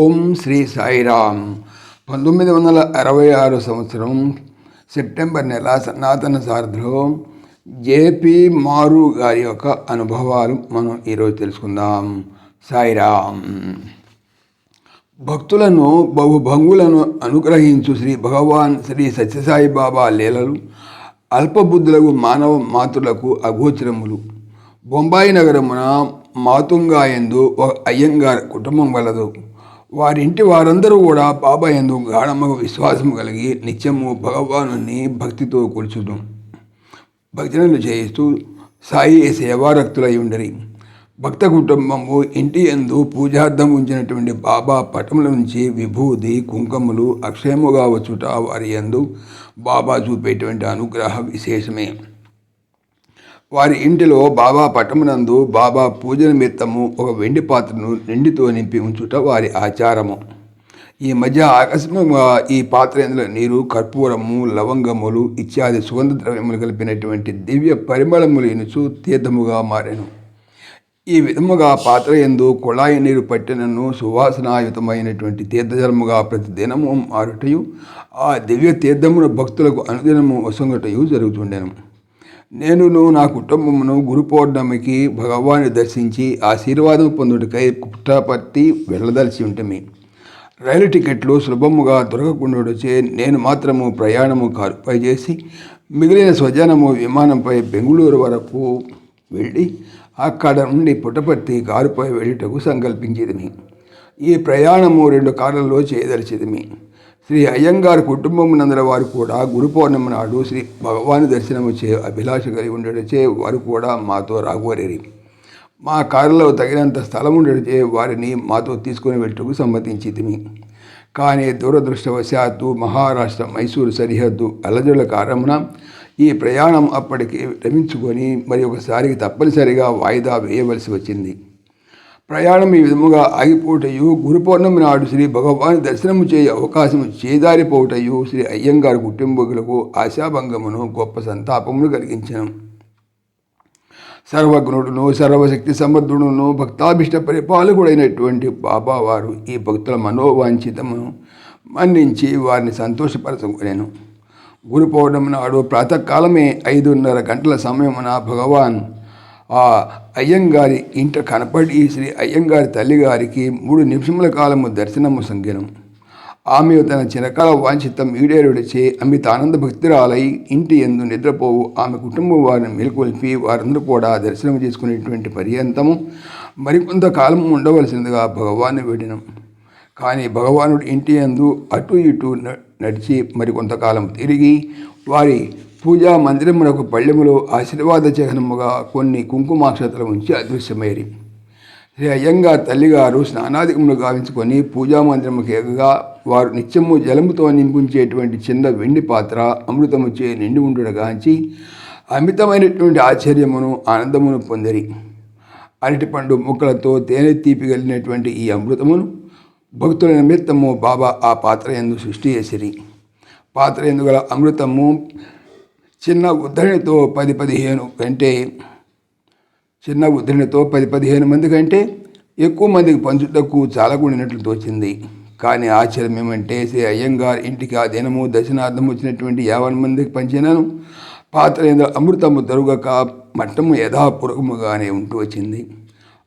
ఓం శ్రీ సాయిరామ్. పంతొమ్మిది వందల అరవై ఆరు సంవత్సరం సెప్టెంబర్ నెల సనాతన సారథిలో జేపీ మారు గారి యొక్క అనుభవాలు మనం ఈరోజు తెలుసుకుందాం. సాయిరామ్. భక్తులను బహుభంగులను అనుగ్రహించు శ్రీ భగవాన్ శ్రీ సత్యసాయి బాబా లీలలు అల్పబుద్ధులకు మానవ మాతృలకు అగోచరములు. బొంబాయి నగరమున మాతుంగాయందు ఒక అయ్యంగార్ కుటుంబం వలదు వారింటి వారందరూ కూడా బాబా ఎందు గాఢముగా విశ్వాసం కలిగి నిత్యము భగవాను భక్తితో కొలుచుదు. భజనలు చేయిస్తూ సాయి సేవారక్తులై ఉండరి. భక్త కుటుంబము ఇంటి ఎందు పూజార్థం ఉంచినటువంటి బాబా పటముల నుంచి విభూది కుంకుమలు అక్షయముగా వచ్చుట వారి ఎందు బాబా చూపేటువంటి అనుగ్రహ విశేషమే. వారి ఇంటిలో బాబా పటమునందు బాబా పూజ నిమిత్తము ఒక వెండి పాత్రను నిండితో నింపి ఉంచుట వారి ఆచారము. ఈ మధ్య ఆకస్మికంగా ఈ పాత్ర ఇందులో నీరు కర్పూరము లవంగములు ఇత్యాది సుగంధ ద్రవ్యములు కలిపినటువంటి దివ్య పరిమళములు ఇనుచు తీర్థముగా మారెను. ఈ విధముగా పాత్ర ఎందు కుళాయి నీరు పట్టినను సువాసనాయుతమైనటువంటి తీర్థజలముగా ప్రతి దినము మారుటయు ఆ దివ్య తీర్థమును భక్తులకు అనుదినము వసంగటయు జరుగుతుండెను నేనును నా కుటుంబమును గురు పౌర్ణమికి భగవాన్ని దర్శించి ఆశీర్వాదం పొందుటకై పుట్టపర్తి వెళ్ళదలిచి ఉంటమి. రైలు టికెట్లు సులభముగా దొరకకుండాచే నేను మాత్రము ప్రయాణము కారుపై చేసి మిగిలిన స్వజనము విమానంపై బెంగళూరు వరకు వెళ్ళి అక్కడ నుండి పుట్టపర్తి కారుపై వెళ్ళుటకు సంకల్పించేదిమి ఈ ప్రయాణము రెండు కార్లలో చేయదలిచేదిమి శ్రీ అయ్యంగారు కుటుంబమునందర వారు కూడా గురు పౌర్ణమి నాడు శ్రీ భగవాన్ దర్శనము చే అభిలాష కలిగి ఉండటచే వారు కూడా మాతో రాగోరేరి మా కారులో తగినంత స్థలం ఉండటచే వారిని మాతో తీసుకుని వెళ్ళటకు సమ్మతించితిమి. కానీ దురదృష్టవశాత్తు మహారాష్ట్ర మైసూరు సరిహద్దు అలజడుల కారణమున ఈ ప్రయాణం అప్పటికి రమించుకొని మరి ఒకసారికి తప్పనిసరిగా వాయిదా వేయవలసి వచ్చింది. ప్రయాణం ఈ విధముగా ఆగిపోటయు. గురు పౌర్ణమి నాడు శ్రీ భగవాన్ దర్శనము చేయ అవకాశం చేదారిపోవటయు. శ్రీ అయ్యంగారు కుటుంబకులకు ఆశాభంగమును గొప్ప సంతాపమును కలిగించను. సర్వజ్ఞుడును సర్వశక్తి సమర్థుడును భక్తాభిష్ట పరిపాలకుడైనటువంటి బాబావారు ఈ భక్తుల మనోవాంఛితమును మన్నించి వారిని సంతోషపరచుకునేను గురు పౌర్ణమి నాడు ప్రాతకాలమే ఐదున్నర గంటల సమయమున భగవాన్ ఆ అయ్యంగారి ఇంట కనపడి శ్రీ అయ్యంగారి తల్లిగారికి మూడు నిమిషముల కాలము దర్శనము సంఖ్యను ఆమె తన చిరకాల వాంఛితం ఈడేరుడిచే అమిత ఆనంద భక్తిరాలై ఇంటి ఎందు నిద్రపోవు ఆమె కుటుంబం వారిని మేల్కొల్పి వారందరూ కూడా దర్శనం చేసుకునేటువంటి పర్యంతము మరికొంత కాలం ఉండవలసిందిగా భగవాను వేడినం. కానీ భగవానుడు ఇంటి ఎందు అటు ఇటు నడిచి మరికొంతకాలం తిరిగి వారి పూజా మందిరమునకు పళ్ళెములో ఆశీర్వాద చిహ్నముగా కొన్ని కుంకుమాక్షతలు ఉంచి అదృశ్యమైరి. శ్రీ అయ్యంగా తల్లిగారు స్నానాధికములు గావించుకొని పూజా మందిరముకి ఎగగా వారు నిత్యము జలముతో నింపించేటువంటి చిన్న వెండి పాత్ర అమృతము చే నిండి ఉండుగాంచి అమితమైనటువంటి ఆశ్చర్యమును ఆనందమును పొందిరి. అరటిపండు ముక్కలతో తేనె తీపి కలిగినటువంటి ఈ అమృతమును భక్తుల నిమిత్తము బాబా ఆ పాత్ర ఎందు సృష్టి చేసిరి. పాత్ర ఎందుగల అమృతము చిన్న ఉద్ధరణితో పది పదిహేను కంటే చిన్న ఉద్ధరణితో పది పదిహేను మంది కంటే ఎక్కువ మందికి పంచుటకు చాలా చాలకూడినట్లు తోచింది. కానీ ఆశ్చర్యం ఏమంటే శ్రీ అయ్యంగార్ ఇంటికి ఆ దినము దర్శనార్థం వచ్చినటువంటి యావన్ మందికి పంచినాను. పాత్ర అమృతము తరుగక మట్టము యథాపూర్వకముగానే ఉంటూ వచ్చింది.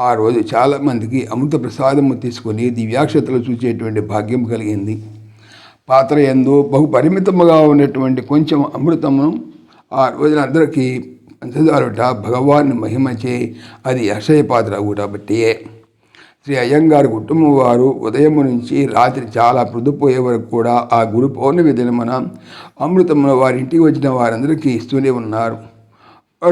ఆ రోజు చాలామందికి అమృత ప్రసాదము తీసుకొని దివ్యాక్షతలు చూసేటువంటి భాగ్యం కలిగింది. పాత్ర ఎందు బహు పరిమితముగా ఉన్నటువంటి కొంచెం అమృతమును ఆ రోజున అందరికీ పంచదారుట భగవాన్ మహిమచే అది అక్షయపాత్ర పాత్ర కాబట్టి. శ్రీ అయ్యంగారు కుటుంబం వారు ఉదయం నుంచి రాత్రి చాలా పృదుపోయే వరకు కూడా ఆ గురు పౌర్ణమి దినమున అమృతమున వారి ఇంటికి వచ్చిన వారందరికీ ఇస్తూనే ఉన్నారు.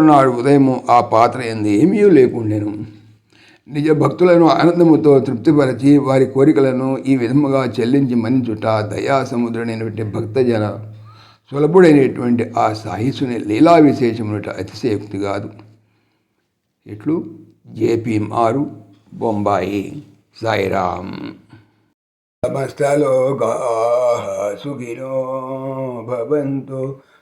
నాడు ఉదయం ఆ పాత్ర ఎందు ఏమీ లేకుండెను. నిజ భక్తులను ఆనందముతో తృప్తిపరచి వారి కోరికలను ఈ విధముగా చెల్లించి మన్నించుట దయా సముద్రుడైనటువంటి భక్తజన సులభుడైనటువంటి ఆ సాహిసుని లీలా విశేషమునట అతిశయోక్తి కాదు. ఇట్లు జేపీ మారు బొంబాయి సాయిరామ్. సమస్తలోకా సుఖినో భవంతు.